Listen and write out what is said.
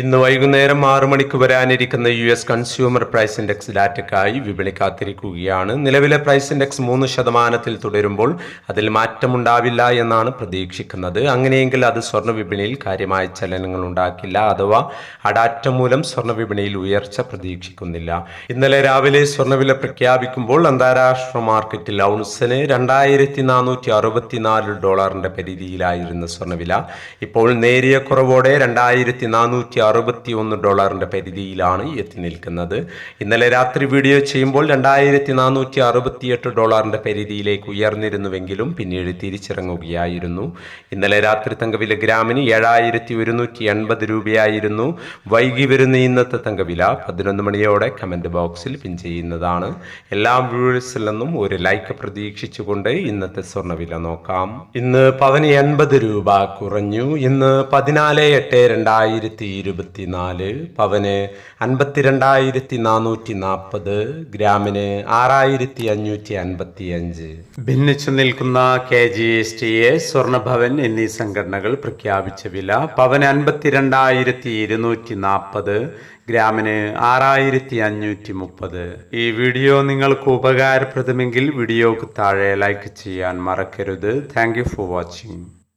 ഇന്ന് വൈകുന്നേരം ആറു മണിക്ക് വരാനിരിക്കുന്ന U S consumer price index ഡാറ്റയ്ക്കായി വിപണി കാത്തിരിക്കുകയാണ്. നിലവിലെ പ്രൈസ് ഇൻഡെക്സ് മൂന്ന് ശതമാനത്തിൽ തുടരുമ്പോൾ അതിൽ മാറ്റമുണ്ടാവില്ല എന്നാണ് പ്രതീക്ഷിക്കുന്നത്. അങ്ങനെയെങ്കിൽ അത് സ്വർണ വിപണിയിൽ കാര്യമായ ചലനങ്ങൾ ഉണ്ടാക്കില്ല അഥവാ അഡാറ്റ മൂലം സ്വർണ വിപണിയിൽ ഉയർച്ച പ്രതീക്ഷിക്കുന്നില്ല. ഇന്നലെ രാവിലെ സ്വർണവില പ്രഖ്യാപിക്കുമ്പോൾ അന്താരാഷ്ട്ര മാർക്കറ്റിൽ ഔൺസിന് രണ്ടായിരത്തി നാനൂറ്റി അറുപത്തിനാല് ഡോളറിന്റെ പരിധിയിലായിരുന്ന സ്വർണവില ഇപ്പോൾ നേരിയ കുറവോടെ രണ്ടായിരത്തി നാനൂറ്റി അറുപത്തി ഒന്ന് ഡോളറിന്റെ പരിധിയിലാണ് എത്തി നിൽക്കുന്നത്. ഇന്നലെ രാത്രി വീഡിയോ ചെയ്യുമ്പോൾ രണ്ടായിരത്തി നാനൂറ്റി അറുപത്തിയെട്ട് ഡോളറിന്റെ പരിധിയിലേക്ക് ഉയർന്നിരുന്നുവെങ്കിലും പിന്നീട് തിരിച്ചിറങ്ങുകയായിരുന്നു. ഇന്നലെ രാത്രി തങ്കവില ഗ്രാമിന് ഏഴായിരത്തി ഒരുന്നൂറ്റി എൺപത് രൂപയായിരുന്നു. വൈകി വരുന്ന ഇന്നത്തെ തങ്കവില പതിനൊന്ന് മണിയോടെ കമന്റ് ബോക്സിൽ പിൻ ചെയ്യുന്നതാണ്. എല്ലാ വ്യൂവേഴ്സിൽ നിന്നും ഒരു ലൈക്ക് പ്രതീക്ഷിച്ചുകൊണ്ട് ഇന്നത്തെ സ്വർണവില നോക്കാം. ഇന്ന് പവന് എൺപത് രൂപ കുറഞ്ഞു. ഇന്ന് പതിനാല് എട്ട് രണ്ടായിരത്തി ഇരുപത്തിനാല് പവന് അൻപത്തിരണ്ടായിരത്തി നാനൂറ്റി നാൽപ്പത് ഗ്രാമിന് ആറായിരത്തി അഞ്ഞൂറ്റി അൻപത്തി അഞ്ച് ഭിന്നിച്ചു നിൽക്കുന്ന K G S T A Swarnabhavan എന്നീ സംഘടനകൾ പ്രഖ്യാപിച്ച വില പവന് അൻപത്തിരണ്ടായിരത്തി ഇരുന്നൂറ്റി നാൽപ്പത് ഗ്രാമിന് ആറായിരത്തി അഞ്ഞൂറ്റി മുപ്പത് ഈ വീഡിയോ നിങ്ങൾക്ക് ഉപകാരപ്രദമെങ്കിൽ വീഡിയോക്ക് താഴെ ലൈക്ക് ചെയ്യാൻ മറക്കരുത്. Thank you for watching